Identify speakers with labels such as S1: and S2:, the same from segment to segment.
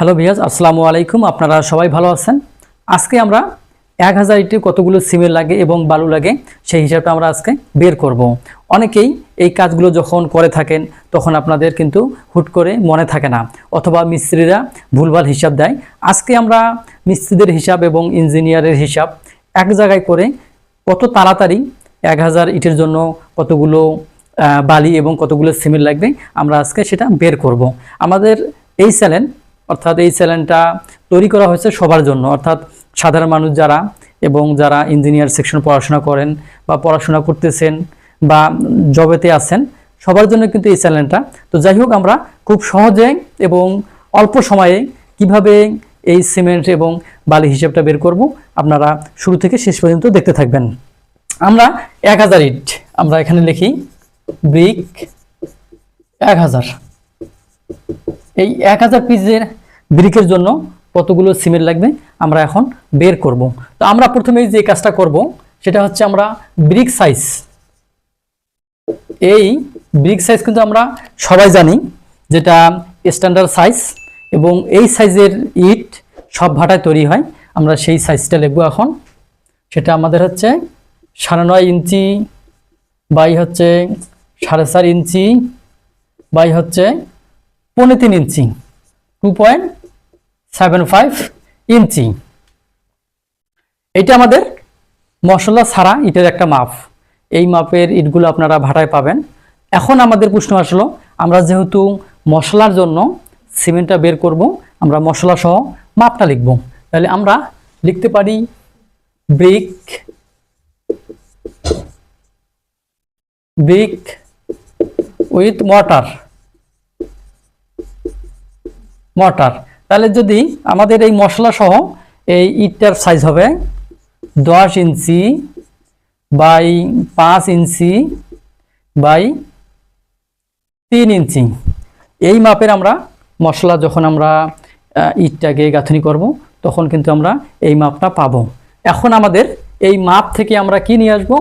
S1: Hello ভিয়াজ আসসালামু আলাইকুম আপনারা সবাই ভালো আছেন আজকে আমরা এক হাজার ইটে কতগুলো সিমেন্ট লাগে এবং বালু লাগে, সেই হিসাবটা আমরা আজকে বের করব। অনেকেই এই কাজগুলো যখন করে থাকেন, তখন আপনাদের কিন্তু হুট করে মনে থাকে না, অথবা মিস্ত্রিরা ভুলভাল হিসাব দেয় আজকে আমরা মিস্ত্রিদের হিসাব এবং ইঞ্জিনিয়ারের হিসাব এক জায়গায় করে কত তাড়াতাড়ি এক হাজার ইটের জন্য কতগুলো বালি এবং কতগুলো সিমেন্ট লাগবে আমরা আজকে সেটা বের করব। আমাদের এই চ্যানেল অর্থাৎ এই চ্যানেলটা তৈরি করা হয়েছে সবার জন্য। অর্থাৎ সাধারণ মানুষ যারা এবং যারা ইঞ্জিনিয়ার সেকশন পড়াশোনা করেন বা পড়াশোনা করতেছেন বা জবেতে আছেন, সবার জন্য কিন্তু এই চ্যানেলটা। তো যাই হোক, আমরা খুব সহজে এবং অল্প সময়ে কীভাবে এই সিমেন্ট এবং বালি হিসেবটা বের করব, আপনারা শুরু থেকে শেষ পর্যন্ত দেখতে থাকবেন। আমরা এক হাজার ইট, আমরা এখানে লিখি ব্রিক এক হাজার। এই এক হাজার পিসের ব্রিকের জন্য কতগুলো সিমেন্ট লাগবে আমরা এখন বের করব। তো আমরা প্রথমেই যে কাজটা করব, সেটা হচ্ছে আমরা ব্রিক সাইজ। এই ব্রিক সাইজ কিন্তু আমরা সবাই জানি, যেটা স্ট্যান্ডার্ড সাইজ এবং এই সাইজের ইট সব ভাটায় তৈরি হয়। আমরা সেই সাইজটা লিখব এখন। সেটা আমাদের হচ্ছে সাড়ে নয় ইঞ্চি বাই হচ্ছে সাড়ে চার ইঞ্চি বাই হচ্ছে পৌনে তিন inch. Two point seven five inch এটা আমাদের মশলা ছাড়া ইটের একটা মাপ। এই মাপের ইটগুলো আপনারা ভাটায় পাবেন। এখন আমাদের প্রশ্ন আসলো, আমরা যেহেতু মশলার জন্য সিমেন্টটা বের করব, আমরা মশলা সহ মাপটা লিখব। তাহলে আমরা লিখতে পারি brick brick with mortar mortar তাহলে যদি আমাদের এই মশলা সহ এই ইটটার সাইজ হবে দশ ইঞ্চি বাই পাঁচ ইঞ্চি বাই তিন ইঞ্চি। এই মাপের আমরা মশলা যখন আমরা ইটটাকে গাঁথনি করব, তখন কিন্তু আমরা এই মাপটা পাবো। এখন আমাদের এই মাপ থেকে আমরা কি নিয়ে আসব?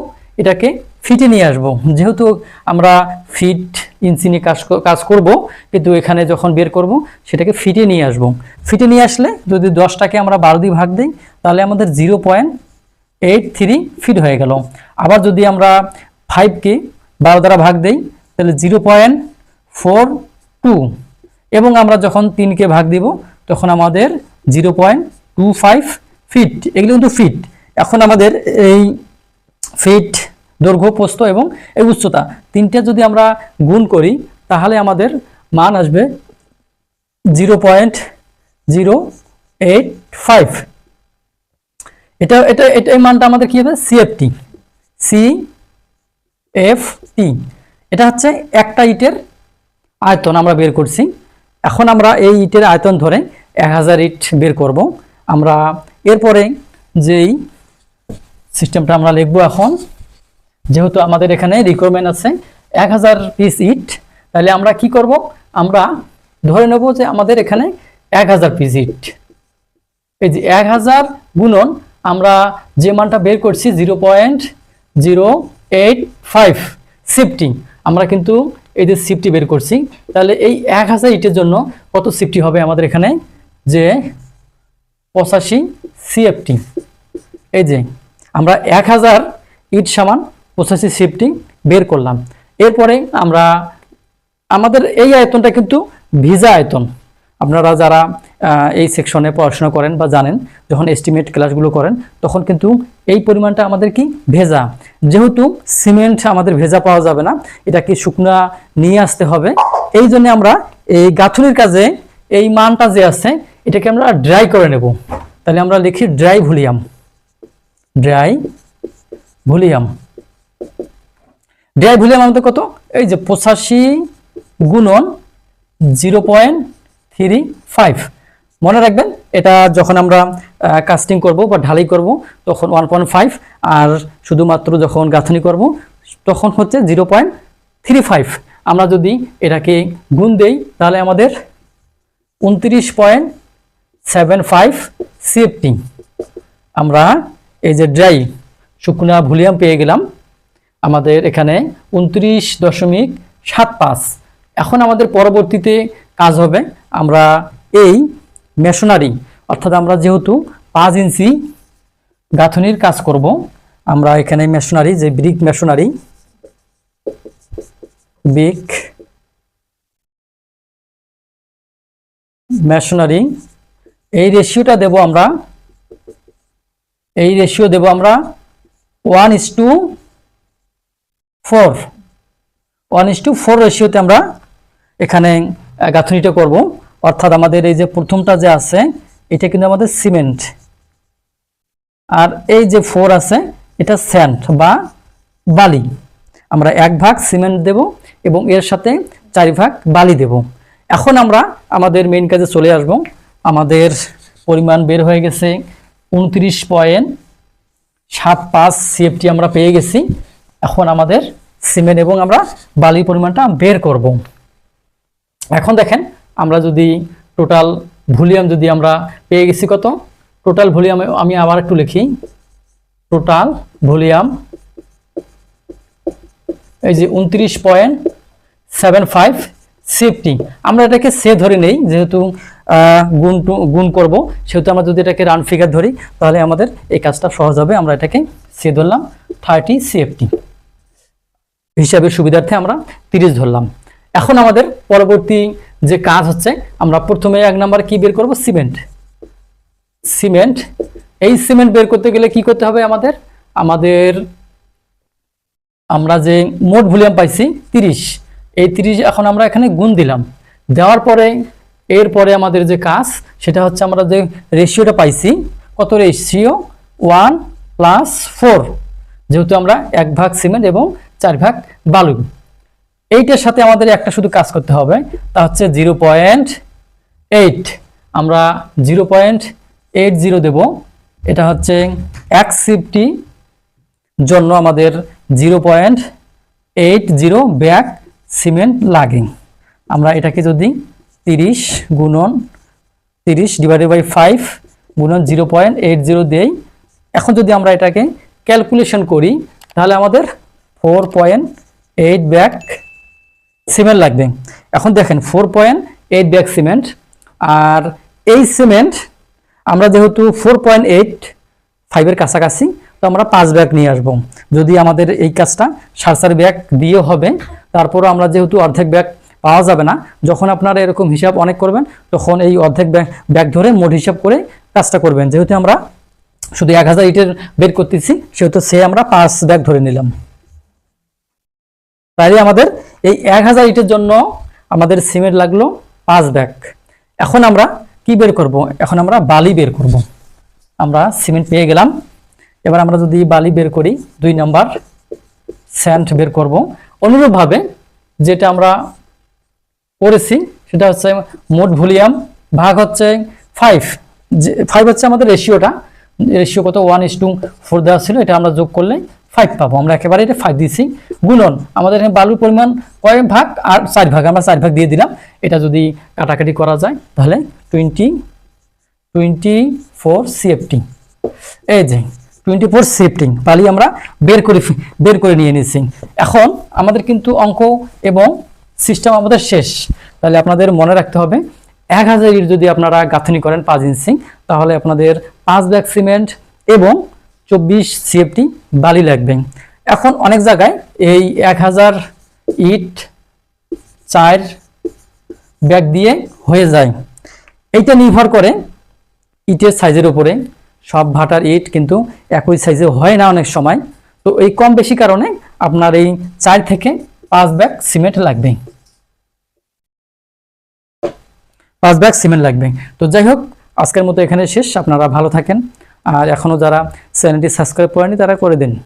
S1: এটাকে ফিটে নিয়ে আসব। যেহেতু আমরা ফিট ইঞ্চি নিয়ে কাজ কাজ করব, কিন্তু এখানে যখন বের করব, সেটাকে ফিটে নিয়ে আসব। ফিটে নিয়ে আসলে যদি দশটাকে আমরা বারো দিয়ে ভাগ দিই, তাহলে আমাদের zero point eight three feet হয়ে গেল। আবার যদি আমরা ফাইভকে বারো দ্বারা ভাগ দেই, তাহলে জিরো পয়েন্ট ফোর টু এবং আমরা যখন তিনকে ভাগ দিব, তখন আমাদের zero point two five feet এগুলো কিন্তু ফিট এখন আমাদের এই ফিট দৈর্ঘ্য, প্রস্থ এবং এই উচ্চতা। তিনটে যদি আমরা গুণ করি, তাহলে আমাদের মান আসবে zero point zero eight five. এটা এটা এটা, এই মানটা আমাদের কি হবে? CFT C F T. এটা হচ্ছে একটা ইটের আয়তন আমরা বের করছি। এখন আমরা এই ইটের আয়তন ধরে এক হাজার ইট বের করব। আমরা এরপরে যেই সিস্টেমটা আমরা লিখব এখন যেহেতু আমাদের এখানে রিকোয়ারমেন্ট আছে এক হাজার পিস ইট, তাহলে আমরা কি করব? আমরা ধরে নেব যে আমাদের এখানে এক হাজার পিস ইট। এই যে এক হাজার গুণন আমরা যে মানটা বের করছি zero point zero eight five CFT আমরা কিন্তু এই যে সিফটি বের করছি। তাহলে এই এক হাজার ইটের জন্য কত সিফটি হবে আমাদের এখানে? যে পঁচাশি সিএফটি এই যে আমরা এক হাজার ইট সমান পঁচাশি সিফটি বের করলাম। এরপরে আমরা, আমাদের এই আয়তনটা কিন্তু ভিজা আয়তন। আপনারা যারা এই সেকশনে পড়াশোনা করেন বা জানেন, যখন এস্টিমেট ক্লাসগুলো করেন, তখন কিন্তু এই পরিমাণটা আমাদের কি? ভেজা। যেহেতু সিমেন্ট আমাদের ভেজা পাওয়া যাবে না এটাকে শুকনা নিয়ে আসতে হবে? এই জন্য আমরা এই গাঁথুনির কাজে এই মানটা যে আছে, এটাকে আমরা ড্রাই করে নেব। তাহলে আমরা লিখি dry volume. Dry volume. Dry volume আমাদের কত? এই যে পঁচাশি গুণন জিরো পয়েন্ট থ্রি ফাইভ। মনে রাখবেন, এটা যখন আমরা কাস্টিং করব বা ঢালাই করব, তখন ওয়ান পয়েন্ট ফাইভ আর শুধুমাত্র যখন গাঁথনি করব, তখন হচ্ছে জিরো পয়েন্ট থ্রি ফাইভ। আমরা যদি এটাকে গুণ দেই, তাহলে আমাদের উনত্রিশ পয়েন্ট সেভেন ফাইভ সিএফটি। আমরা এই যে ড্রাই, শুকনা ভলিউম পেয়ে গেলাম। আমাদের এখানে উনত্রিশ দশমিক সাত পাঁচ। এখন আমাদের পরবর্তীতে কাজ হবে আমরা এই মেশনারি, অর্থাৎ আমরা যেহেতু পাঁচ ইঞ্চি গাঁথনির কাজ করব, আমরা এখানে মেশনারি, যে ব্রিক মেশনারি ব্রিক মেশনারি, এই রেশিওটা দেব আমরা, এই রেশিও দেব আমরা one is two four one is two four রেশিওতে আমরা এখানে গাঁথনিটা করব। অর্থাৎ আমাদের এই যে প্রথমটা যে আছে, এটা কিন্তু আমাদের সিমেন্ট আর এই যে ফোর আছে, এটা স্যান্ড বা বালি। আমরা এক ভাগ সিমেন্ট দেব এবং এর সাথে চারি ভাগ বালি দেব। এখন আমরা আমাদের মেইন কাজে চলে আসব। আমাদের পরিমাণ বের হয়ে গেছে উনত্রিশ পয়েন্ট সাত পাঁচ সিএফটি আমরা পেয়ে গেছি। এখন আমাদের সিমেন্ট এবং আমরা বালির পরিমাণটা বের করব। এখন দেখেন, আমরা যদি টোটাল ভলিউম যদি আমরা পেয়ে গেছি কত? টোটাল ভলিউম আমি আবার একটু লিখি। টোটাল ভলিউম, এই যে উনত্রিশ পয়েন্ট সেভেন ফাইভ সেফটি। আমরা এটাকে সে ধরে নেই, যেহেতু গুণ গুণ করব। সেহেতু আমরা যদি এটাকে রান ফিগার ধরি, তাহলে আমাদের এই কাজটা সহজ হবে। আমরা এটাকে সে ধরলাম থার্টি সিএফটি হিসাবের সুবিধার্থে আমরা তিরিশ ধরলাম। এখন আমাদের পরবর্তী যে কাজ হচ্ছে, আমরা প্রথমে এক নাম্বার কি বের করব? সিমেন্ট। সিমেন্ট, এই সিমেন্ট বের করতে গেলে কি করতে হবে আমাদের? আমাদের আমরা যে মোট ভলিউম পাইছি তিরিশ। এই তিরিশ এখন আমরা এখানে গুণ দিলাম। দেওয়ার পরে, এরপরে আমাদের যে কাজ, সেটা হচ্ছে আমরা যে রেশিওটা পাইছি, কত রেশিও? One plus four. যেহেতু আমরা এক ভাগ সিমেন্ট এবং চার ভাগ বালু। এইটার সাথে আমাদের একটা শুধু কাজ করতে হবে, তা হচ্ছে জিরো পয়েন্ট এইট। আমরা জিরো পয়েন্ট এইট জিরো দেবো। এটা হচ্ছে এক সিফটি জন্য আমাদের zero point eight zero bag cement লাগে। আমরা এটাকে যদি তিরিশ গুণন তিরিশ ডিভাইডেড বাই ফাইভ গুণন জিরো পয়েন্ট এইট জিরো দেই। এখন যদি আমরা এটাকে ক্যালকুলেশন করি, তাহলে আমাদের four point eight bag cement লাগবে। এখন দেখেন, four point eight bag cement. আর এই সিমেন্ট আমরা যেহেতু ফোর পয়েন্ট এইট ফাইভের কাছাকাছি, তো আমরা পাঁচ ব্যাগ নিয়ে আসব। যদি আমাদের এই কাজটা সাড়ে ব্যাগ দিয়ে হবে, তারপরও আমরা যেহেতু অর্ধেক ব্যাগ পাওয়া যাবে না, যখন আপনারা এরকম হিসাব অনেক করবেন, তখন এই অর্ধেক ব্যাগ ব্যাগ ধরে মোট হিসাব করে কাজটা করবেন। যেহেতু আমরা শুধু এক হাজার ইটের বের করতেছি, সেহেতু সে আমরা পাঁচ ব্যাগ ধরে নিলাম। তাই আমাদের এই এক হাজার ইটের জন্য আমাদের সিমেন্ট লাগল পাঁচ ব্যাগ। এখন আমরা কি বের করব? এখন আমরা বালি বের করব। আমরা সিমেন্ট পেয়ে গেলাম। এবার আমরা যদি বালি বের করি, দুই নাম্বার স্যান্ড বের করব। অনুরূপভাবে যেটা আমরা করেছি সেটা হচ্ছে মোট ভলিউম ভাগ হচ্ছে ফাইভ যে ফাইভ হচ্ছে আমাদের রেশিওটা। রেশিও কত? ওয়ান ইস টু ফোর দেওয়া ছিল। এটা আমরা যোগ করলে ফাইভ পাবো। আমরা একেবারে এটা ফাইভ দিয়েছি গুণন। আমাদের এখানে বালুর পরিমাণ কয় ভাগ আর চার ভাগ। আমরা চার ভাগ দিয়ে দিলাম। এটা যদি কাটাকাটি করা যায়, তাহলে টোয়েন্টি টোয়েন্টি ফোর সিএফটি এই যে টোয়েন্টি ফোর সিফটিং বালি আমরা বের করে বের করে নিয়ে নিয়েছি। এখন আমাদের কিন্তু অঙ্ক এবং সিস্টেম আমাদের শেষ। তাহলে আপনাদের মনে রাখতে হবে, এক হাজার ইট যদি আপনারা গাঁথনি করেন পাঁচ ইঞ্চি, তাহলে আপনাদের পাঁচ ব্যাগ সিমেন্ট এবং চব্বিশ সিএফটি বালি লাগবে। এখন অনেক জায়গায় এই এক হাজার ইট চার ব্যাগ দিয়ে হয়ে যায়। এইটা নির্ভর করে ইটের সাইজের উপরে। সব ভাটার ইট কিন্তু একই সাইজে হয় না অনেক সময়। তো এই কম বেশি কারণে আপনার এই চার থেকে পাঁচ ব্যাগ সিমেন্ট লাগবে পাঁচ ব্যাগ সিমেন্ট লাগবে তো যাই হোক, আজকের মতো এখানে শেষ। আপনারা ভালো থাকেন। আর এখনও যারা চ্যানেলটি সাবস্ক্রাইব করেনি তারা করে দিন।